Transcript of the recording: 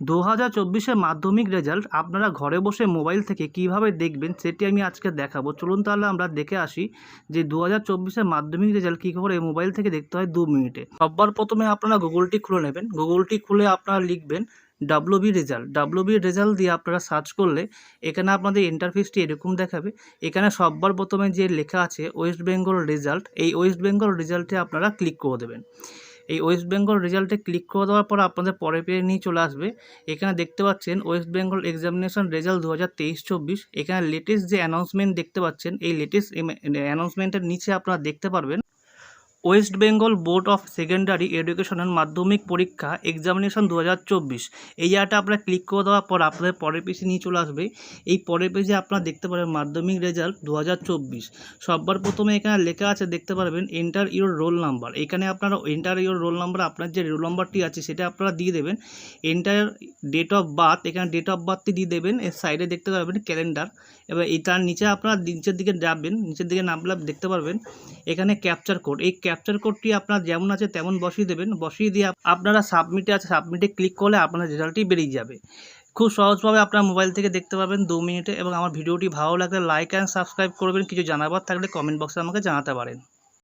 দু হাজার চব্বিশের মাধ্যমিক রেজাল্ট আপনারা ঘরে বসে মোবাইল থেকে কীভাবে দেখবেন সেটি আমি আজকে দেখাবো। চলুন তাহলে আমরা দেখে আসি যে দু হাজার চব্বিশের মাধ্যমিক রেজাল্ট কী করে মোবাইল থেকে দেখতে হয় দু মিনিটে। সবার প্রথমে আপনারা গুগলটি খুলে নেবেন। গুগলটি খুলে আপনারা লিখবেন ডাব্লুবি রেজাল্ট। ডাব্লুবি রেজাল্ট দিয়ে আপনারা সার্চ করলে এখানে আপনাদের ইন্টারফেসটি এরকম দেখাবে। এখানে সবার প্রথমে যে লেখা আছে ওয়েস্ট বেঙ্গল রেজাল্ট, এই ওয়েস্ট বেঙ্গল রেজাল্টে আপনারা ক্লিক করে দেবেন। এই ওয়েস্ট বেঙ্গল রেজাল্টে ক্লিক করে দেওয়ার পর আপনাদের পরে পেয়ে নিয়ে চলে আসবে। এখানে দেখতে পাচ্ছেন ওয়েস্ট বেঙ্গল এক্সামিনেশন রেজাল্ট দু হাজার তেইশ চব্বিশ। এখানে লেটেস্ট যে অ্যানাউন্সমেন্ট দেখতে পাচ্ছেন, এই লেটেস্ট অ্যানাউন্সমেন্টের নিচে আপনারা দেখতে পারবেন। West Bengal board of secondary এডুকেশনের মাধ্যমিক পরীক্ষা এক্সামিনেশন দু হাজার চব্বিশ। এই জায়গাটা আপনার ক্লিক করে দেওয়ার পর আপনাদের পরের পেজে নিয়ে চলে আসবে। এই পরের পেজে আপনারা দেখতে পারবেন মাধ্যমিক রেজাল্ট দু হাজার চব্বিশ। সবার প্রথমে এখানে লেখা আছে, দেখতে পারবেন এন্টার ইউর রোল নাম্বার এখানে আপনারা এন্টার ইউর রোল নাম্বার আপনার যে রোল নাম্বারটি আছে সেটা আপনারা দিয়ে দেবেন। এন্টার ডেট অফ বার্থ এখানে ডেট অফ বার্থটি দিয়ে দেবেন। এর সাইডে দেখতে পারবেন ক্যালেন্ডার এবার এই তার নিচে আপনারা নিচের দিকে যাবেন নিচের দিকে নামলে দেখতে পারবেন এখানে ক্যাপচার কোড এই ক্যাপচার কোডটি আপনার যেমন আছে তেমন বসিয়ে দেবেন। বসিয়ে দিয়ে আপ- আপনারা সাবমিটে আছে সাবমিটে ক্লিক করলে আপনার রেজাল্টটি বেরিয়ে যাবে। খুব সহজভাবে আপনার মোবাইল থেকে দেখতে পাবেন দু মিনিটে এবং আমার ভিডিওটি ভালো লাগলে লাইক অ্যান্ড সাবস্ক্রাইব করবেন। কিছু জানাবার থাকলে কমেন্ট বক্সে আমাকে জানাতে পারেন।